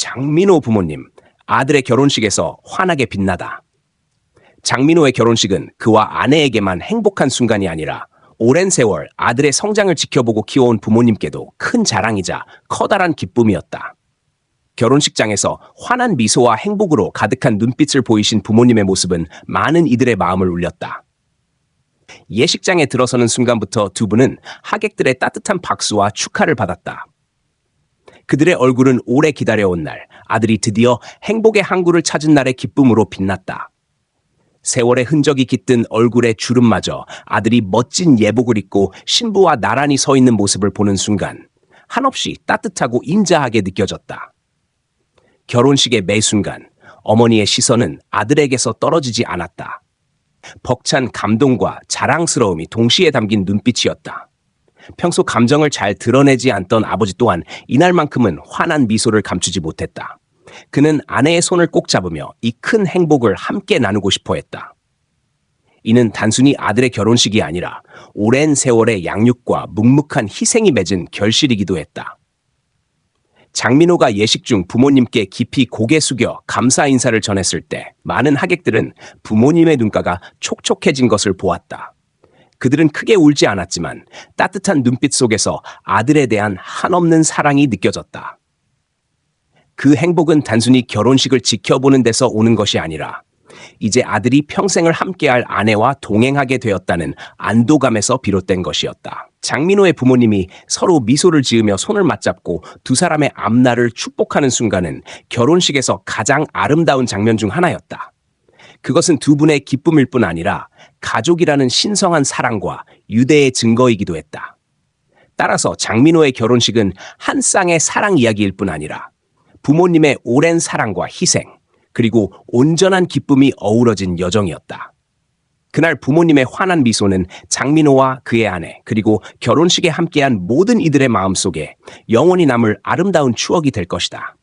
장민호 부모님, 아들의 결혼식에서 환하게 빛나다. 장민호의 결혼식은 그와 아내에게만 행복한 순간이 아니라 오랜 세월 아들의 성장을 지켜보고 키워온 부모님께도 큰 자랑이자 커다란 기쁨이었다. 결혼식장에서 환한 미소와 행복으로 가득한 눈빛을 보이신 부모님의 모습은 많은 이들의 마음을 울렸다. 예식장에 들어서는 순간부터 두 분은 하객들의 따뜻한 박수와 축하를 받았다. 그들의 얼굴은 오래 기다려온 날, 아들이 드디어 행복의 항구를 찾은 날의 기쁨으로 빛났다. 세월의 흔적이 깃든 얼굴의 주름마저 아들이 멋진 예복을 입고 신부와 나란히 서 있는 모습을 보는 순간, 한없이 따뜻하고 인자하게 느껴졌다. 결혼식의 매 순간, 어머니의 시선은 아들에게서 떨어지지 않았다. 벅찬 감동과 자랑스러움이 동시에 담긴 눈빛이었다. 평소 감정을 잘 드러내지 않던 아버지 또한 이날만큼은 환한 미소를 감추지 못했다. 그는 아내의 손을 꼭 잡으며 이 큰 행복을 함께 나누고 싶어 했다. 이는 단순히 아들의 결혼식이 아니라 오랜 세월의 양육과 묵묵한 희생이 맺은 결실이기도 했다. 장민호가 예식 중 부모님께 깊이 고개 숙여 감사 인사를 전했을 때 많은 하객들은 부모님의 눈가가 촉촉해진 것을 보았다. 그들은 크게 울지 않았지만 따뜻한 눈빛 속에서 아들에 대한 한없는 사랑이 느껴졌다. 그 행복은 단순히 결혼식을 지켜보는 데서 오는 것이 아니라 이제 아들이 평생을 함께할 아내와 동행하게 되었다는 안도감에서 비롯된 것이었다. 장민호의 부모님이 서로 미소를 지으며 손을 맞잡고 두 사람의 앞날을 축복하는 순간은 결혼식에서 가장 아름다운 장면 중 하나였다. 그것은 두 분의 기쁨일 뿐 아니라 가족이라는 신성한 사랑과 유대의 증거이기도 했다. 따라서 장민호의 결혼식은 한 쌍의 사랑 이야기일 뿐 아니라 부모님의 오랜 사랑과 희생, 그리고 온전한 기쁨이 어우러진 여정이었다. 그날 부모님의 환한 미소는 장민호와 그의 아내, 그리고 결혼식에 함께한 모든 이들의 마음속에 영원히 남을 아름다운 추억이 될 것이다.